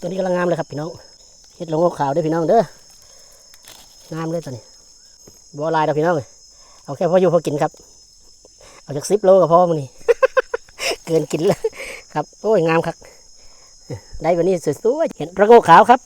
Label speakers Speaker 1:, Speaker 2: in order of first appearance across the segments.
Speaker 1: ตัวนี้กำลังงามเลยครับพี่น้องเห็ดหลงขาวด้วยพี่น้องเด้องามเลยตัวนี้บัวลายเราพี่น้องเอาแค่พออยู่พอกินครับ เอาจากซิปโลก็พอมันนี่เกินกินแล้วครับ โอ้ยงามครับ ได้วันนี้สวยๆเห็ดระโงกขาวครับ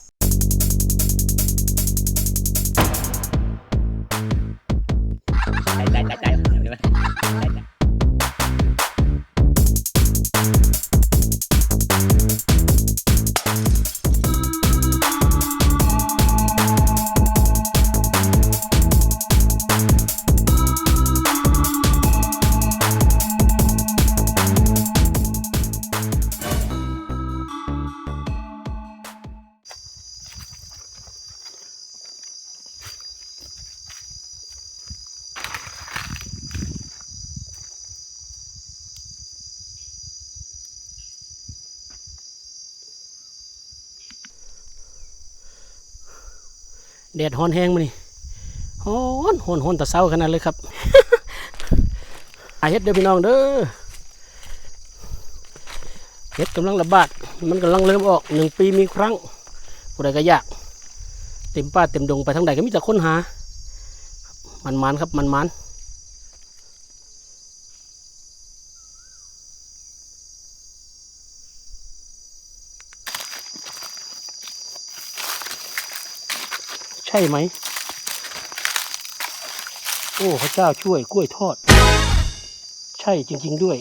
Speaker 1: แดดฮ้อนแห้งมานี่ฮ้อนฮ้อนฮ้อนแต่เศร้าขนาดเลยครับอาเฮ็ดเด้อพี่น้องเด้อเฮ็ดกำลังระบาด มันกำลังเริ่มออกหนึ่งปีมีครั้งผู้ใดก็อยาก เต็มป่าเต็มดงไปทางใดก็มีแต่ค้นหา มันมันครับมันมัน ช่ไหม โอ้พระเจ้าช่วยกล้วยทอด ใช่จริง ๆด้วย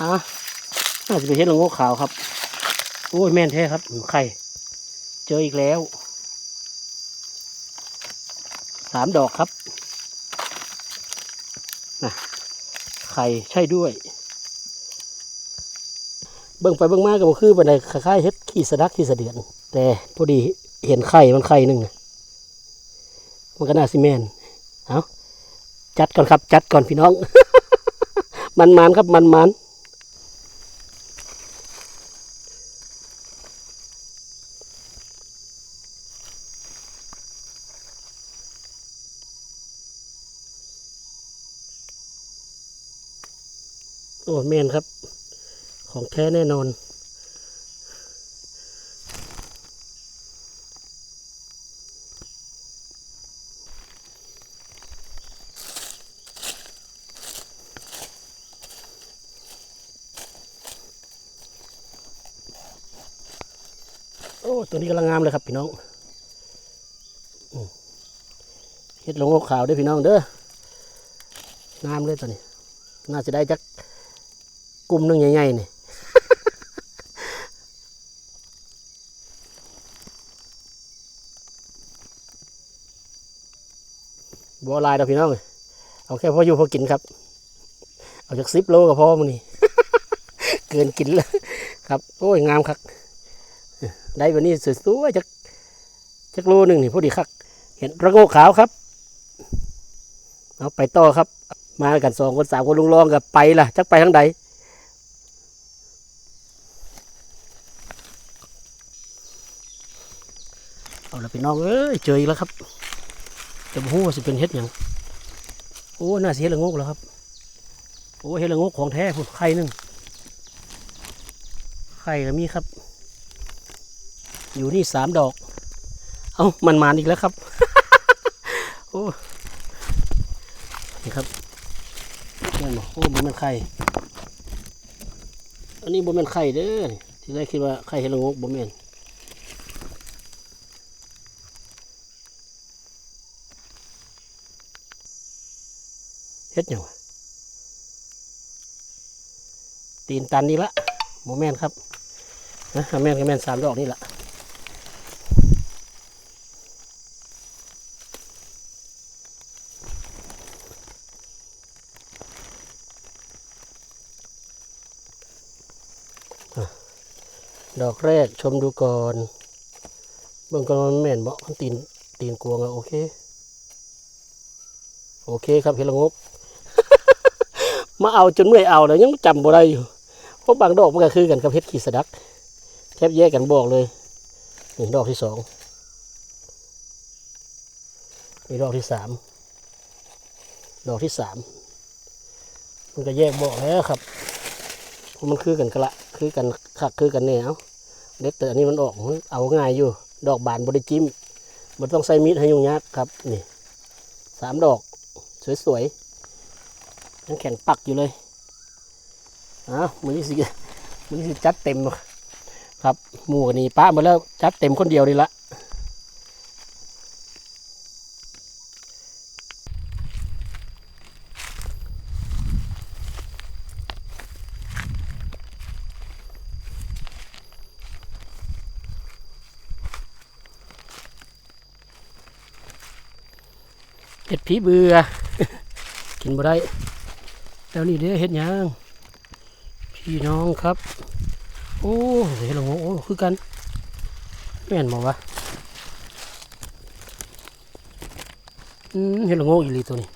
Speaker 1: อะน่าจะไปเห็นละโงกขาวครับ โอ้ยแม่นแท้ครับไข่เจออีกแล้วสามดอกครับนะไข่ใช่ด้วย เบิ่งไปเบิ่งมาก็บ่คือบันไดคล้ายๆเฮ็ดขี้สะดักขี้สะเดือน แต่พอดี เห็นไข่มันไข่หนึ่งนะมันก็น่าสิแม่นเอาจัดก่อนครับ จัดก่อนพี่น้อง มันมันๆครับมันมันๆโอ้แมนครับ ของแท้แน่นอน อ้ตัวนี้กำลังงามเลยครับพี่น้องเห็ดหลงอกขาวด้วยพี่น้องเด้องามเลยตัวนี้ น่าจะได้จักกลุ่มหนึงใหญ่ๆนี่บัวลายดอกพี่น้องเอาแค่พออยู่พอกินครับ เอาจากสิบโลก็พอมันนี่เกินกินแล้วครับ โอ้ยงามครับ ได้วันนี้สวยๆจักจักโลหนึ่งนี่พอดีครับเห็นระโงกขาวครับเอาไปต่อครับ มากันสองคนสามคนลุงรองกับไปล่ะจักไปทางใดเอาละพี่น้องเอ้ยเจออีกแล้วครับจะบอกว่าสิเป็นเฮ็ดหยังโอ้น่าเสียละงกแล้วครับ โอ้เฮ็ดละงกของแท้พุ่นไข่หนึ่งไข่ก็มีครับ อยู่นี่สามดอก เอามันมาอีกแล้วครับ โอ้นี่ครับนั่นโอ้บ่แม่นไข่ อันนี้บ่แม่นไข่เด้อ ที่แรกคิดว่าไข่เห็ดละงกบ่แม่นเฮ็ดยังตีนตันนี่ละบ่แม่นครับนะแม่นก็แม่นสามดอกนี่แหละ ดอกแรกชมดูก่อนเบิ่งก่อนมันแม่นบ่มันตีนตีนกวงอะโอเค โอเคครับเห็ดละงกมาเอาจนเมื่อยเอาแล้วยังจำบ่ได้อยู่เพราะบางดอกมันก็คือกันกับเห็ดขีสดัก แทบแยกกันบอกเลยนี่ดอกที่สองมีดอกที่สามดอกที่สามมันก็แยกบอกแล้วครับมันคือกันกระละคือกันคักคือกันเนี่ย เด็กแต่อันนี้มันออกเอาง่ายอยู่ ดอกบานบริจิมมันต้องใส่มีดให้ยุ่งยากครับนี่สามดอก สวยๆยังแข็งปักอยู่เลยอ้ามือนี่สิมือนี่สิจัดเต็มครับหมู่กันนี่ป้ามาแล้วจัดเต็มคนเดียวนี่ละ เห็ดผีเบื่อ กินบ่ได้ แล้วนี่เด้อเห็ดหยังพี่น้องครับ โอ้เห็ดละโงโอ้คือกันแม่นบอกวะอืมเห็ดละโงกอีหลีตัวนี้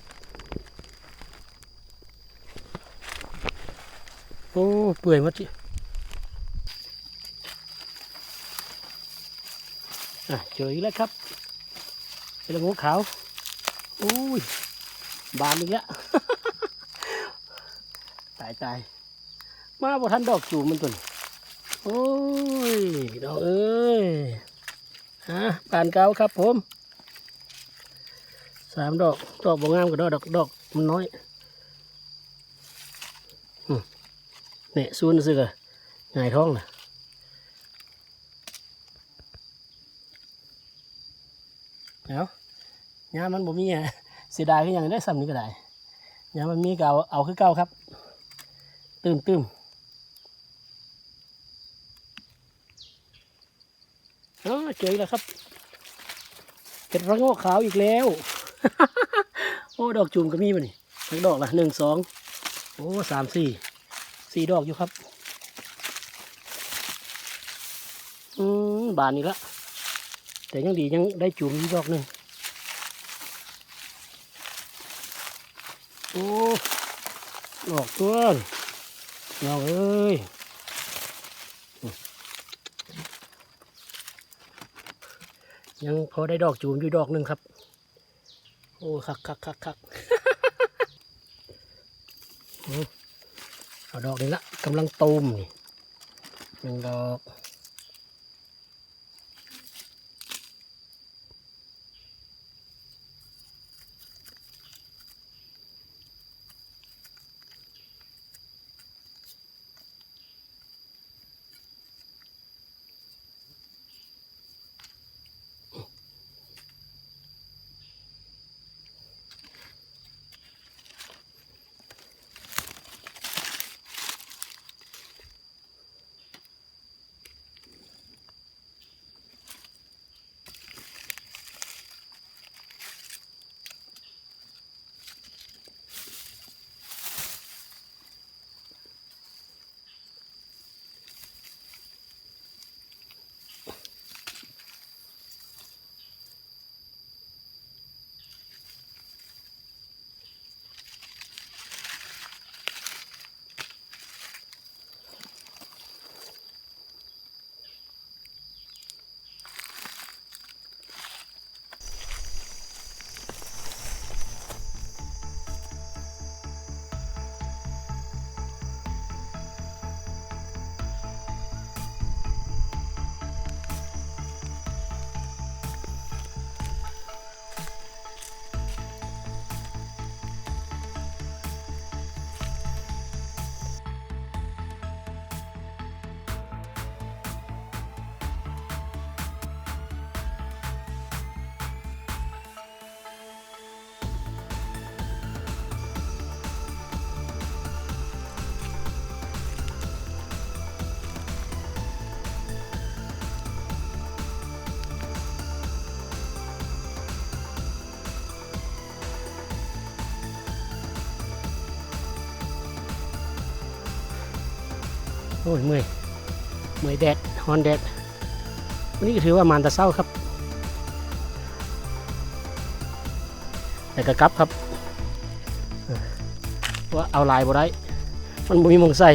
Speaker 1: โอ้เปื่อยมัดจิอะเจออีกแล้วครับเห็ดละโงกขาว อุ้ย บานอีกแล้วตายตายมาบ่ทันดอกจูมันตัวนี้โอ้ยดอกเอ้ยฮะบานเก่าครับผมสามดอก ดอกบ่งามกับดอกดอกดอกมันน้อยเนี่ยซูนซื้อกันหงายท้องนะเอา ยามมันบ่มีอะเสียดายคืออย่างได้ซ้ำนี้ก็ได้ยามมันมีก็เอาเอาคือเก่าครับ ตื้มตื้มอ๋อเจออีกแล้วครับเห็ดระโงกขาวอีกแล้ว โอ้ดอกจุ่มก็มีมานี่ทั้งดอกละหนึ่งสองโอ้สามสี่สี่ดอกอยู่ครับอืมบานนี้ละแต่ยังดียังได้จุ่มอีกดอกหนึ่ง โอ้ดอกตัวนี่เอาเอ้ยยังพอได้ดอกจูมอยู่ดอกหนึ่งครับ โอ้คักคักคักคักเอาดอกนี้ละกำลังตูมนี่หนึ่งดอก โอ้ยเมื่อยเมื่อยแดดฮอนแดดวันนี้ก็ถือว่ามานตะเศร้าครับ แต่กระกลับครับว่าเอาลายบ่ได้ มันบ่มีมงใส่